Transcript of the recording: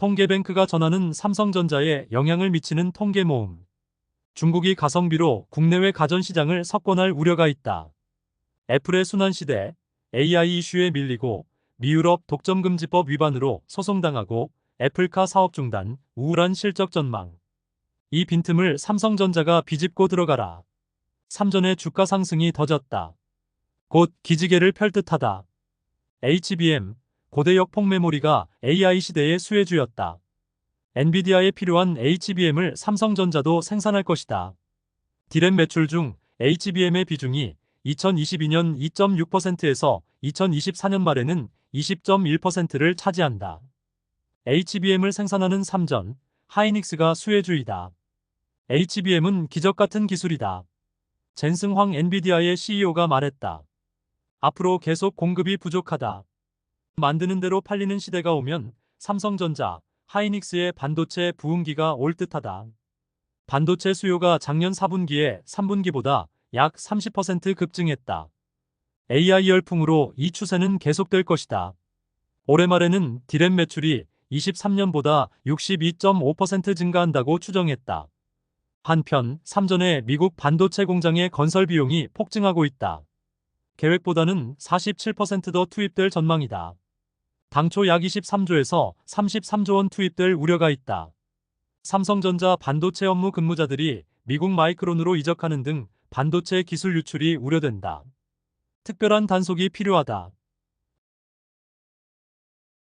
통계뱅크가 전하는 삼성전자에 영향을 미치는 통계 모음. 중국이 가성비로 국내외 가전시장을 석권할 우려가 있다. 애플의 순환시대, AI 이슈에 밀리고 미유럽 독점금지법 위반으로 소송당하고 애플카 사업 중단, 우울한 실적 전망. 이 빈틈을 삼성전자가 비집고 들어가라. 삼전의 주가 상승이 더졌다. 곧 기지개를 펼 듯하다. HBM, 고대 역 폭 메모리가 AI 시대의 수혜주였다. 엔비디아에 필요한 HBM을 삼성전자도 생산할 것이다. 디램 매출 중 HBM의 비중이 2022년 2.6%에서 2024년 말에는 20.1%를 차지한다. HBM을 생산하는 삼전, 하이닉스가 수혜주이다. HBM은 기적 같은 기술이다. 젠승황 엔비디아의 CEO가 말했다. 앞으로 계속 공급이 부족하다. 만드는 대로 팔리는 시대가 오면 삼성전자, 하이닉스의 반도체 부흥기가 올 듯하다. 반도체 수요가 작년 4분기에 3분기보다 약 30% 급증했다. AI 열풍으로 이 추세는 계속될 것이다. 올해 말에는 디램 매출이 23년보다 62.5% 증가한다고 추정했다. 한편 삼전의 미국 반도체 공장의 건설 비용이 폭증하고 있다. 계획보다는 47%더 투입될 전망이다. 당초 약 23조에서 33조 원 투입될 우려가 있다. 삼성전자 반도체 업무 근무자들이 미국 마이크론으로 이적하는 등 반도체 기술 유출이 우려된다. 특별한 단속이 필요하다.